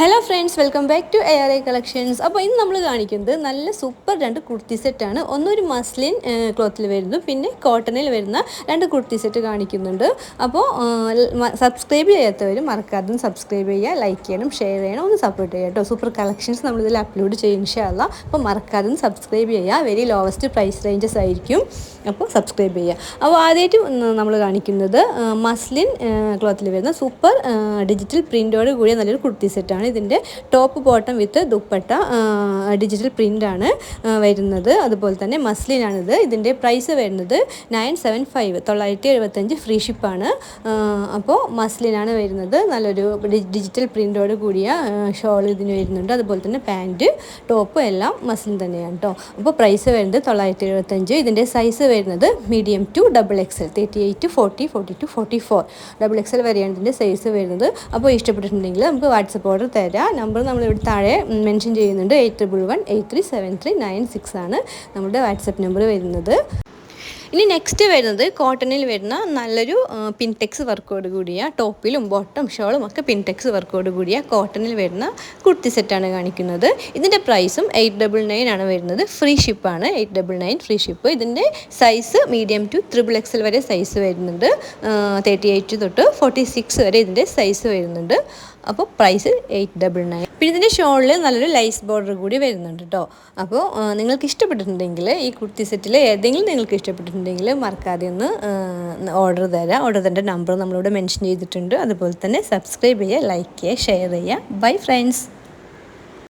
Hello friends welcome back to A R I collections അപ്പോൾ ഇന്ന് നമ്മൾ കാണിക്കുന്നത് നല്ല സൂപ്പർ രണ്ട് കുർത്തി സെറ്റാണ് ഒന്നൊരു മസ്ലിൻ ക്ലോത്തിൽ വരുന്നു. പിന്നെ കോട്ടണിൽ വരുന്ന രണ്ട് കുർത്തി സെറ്റ് കാണിക്കുന്നുണ്ട്. അപ്പോൾ സബ്സ്ക്രൈബ് ചെയ്യാത്തവർ മറക്കാതെ സബ്സ്ക്രൈബ് ചെയ്യുക ലൈക്ക് ചെയ്യണം ഷെയർ ചെയ്യണം ഒന്ന് സപ്പോർട്ട് ചെയ്യുക കേട്ടോ. സൂപ്പർ കളക്ഷൻസ് നമ്മളിതിൽ അപ്ലോഡ് ചെയ്യും ഇൻഷാല്ല അപ്പോൾ മറക്കാതെ സബ്സ്ക്രൈബ് ചെയ്യുക. വെരി ലോവസ്റ്റ് പ്രൈസ് റേഞ്ചസ് ആയിരിക്കും. അപ്പോൾ സബ്സ്ക്രൈബ് ചെയ്യുക. അപ്പോൾ ആദ്യമായിട്ട് നമ്മൾ കാണിക്കുന്നത് മസ്ലിൻ ക്ലോത്തിൽ വരുന്ന സൂപ്പർ ഡിജിറ്റൽ പ്രിന്റോട് കൂടിയ നല്ലൊരു കുർത്തി സെറ്റാണ് ഇതിന്റെ top bottom with dupatta digital പ്രിന്റാണ് വരുന്നത്. അതുപോലെ തന്നെ മസ്ലിനാണിത് ഇതിന്റെ പ്രൈസ് വരുന്നത് നയൻ സെവൻ ഫൈവ് തൊള്ളായിരത്തി എഴുപത്തഞ്ച് ഫ്രീ ഷിപ്പാണ് അപ്പോൾ മസ്ലിനാണ് വരുന്നത്. നല്ലൊരു ഡിജിറ്റൽ പ്രിന്റോട് കൂടിയ ഷോൾ ഇതിന് വരുന്നുണ്ട്. അതുപോലെ തന്നെ പാന്റ് ടോപ്പ് എല്ലാം മസ്ലിൻ തന്നെയാണ് കേട്ടോ അപ്പോൾ പ്രൈസ് വരുന്നത് തൊള്ളായിരത്തി എഴുപത്തഞ്ച് ഇതിന്റെ സൈസ് വരുന്നത് medium to double XL thirty eight forty forty two forty four double XL വരെയാണ് ഇതിന്റെ സൈസ് വരുന്നത്. അപ്പോൾ ഇഷ്ടപ്പെട്ടിട്ടുണ്ടെങ്കിൽ നമുക്ക് വാട്സപ്പ് ഓർഡർ തരാം. നമ്പർ നമ്മൾ ഇവിടെ താഴെ മെൻഷൻ ചെയ്യുന്നുണ്ട്. Eight triple one eight three seven three nine six ആണ് നമ്മുടെ വാട്സപ്പ് നമ്പർ വരുന്നത്. ഇനി നെക്സ്റ്റ് വരുന്നത് കോട്ടണിൽ വരുന്ന നല്ലൊരു പിൻടെക്സ് വർക്കോട് കൂടിയ ടോപ്പിലും ബോട്ടം ഷോളും ഒക്കെ പിൻടെക്സ് വർക്കോട് കൂടിയ കോട്ടണിൽ വരുന്ന കുർത്തി സെറ്റാണ് കാണിക്കുന്നത്. ഇതിന്റെ പ്രൈസും എയ്റ്റ് ഡബിൾ നയൻ ആണ് വരുന്നത്. Free ഷിപ്പാണ് eight double nine free ship ഇതിന്റെ size medium to triple XL വരെ സൈസ് വരുന്നുണ്ട്. തേർട്ടി എയ്റ്റ് തൊട്ട് ഫോർട്ടി സിക്സ് വരെ ഇതിന്റെ സൈസ് വരുന്നുണ്ട്. അപ്പോൾ പ്രൈസ് എയ്റ്റ് ഡബിൾ നയൻ. പിന്നെ ഇതിന്റെ ഷോളിൽ നല്ലൊരു ലൈസ് ബോർഡർ കൂടി വരുന്നുണ്ട് കേട്ടോ. അപ്പോൾ നിങ്ങൾക്ക് ഇഷ്ടപ്പെട്ടിട്ടുണ്ടെങ്കിൽ ഈ കുർത്തി സെറ്റിൽ ഏതെങ്കിലും നിങ്ങൾക്ക് ഇഷ്ടപ്പെട്ടിട്ടുണ്ടെങ്കിൽ മറക്കാതെ ഒന്ന് ഓർഡർ തരാം. ഓർഡർ തരേണ്ട നമ്പർ നമ്മളിവിടെ മെൻഷൻ ചെയ്തിട്ടുണ്ട്. അതുപോലെ തന്നെ സബ്സ്ക്രൈബ് ചെയ്യുക ലൈക്ക് ചെയ്യുക ഷെയർ ചെയ്യുക. Bye friends.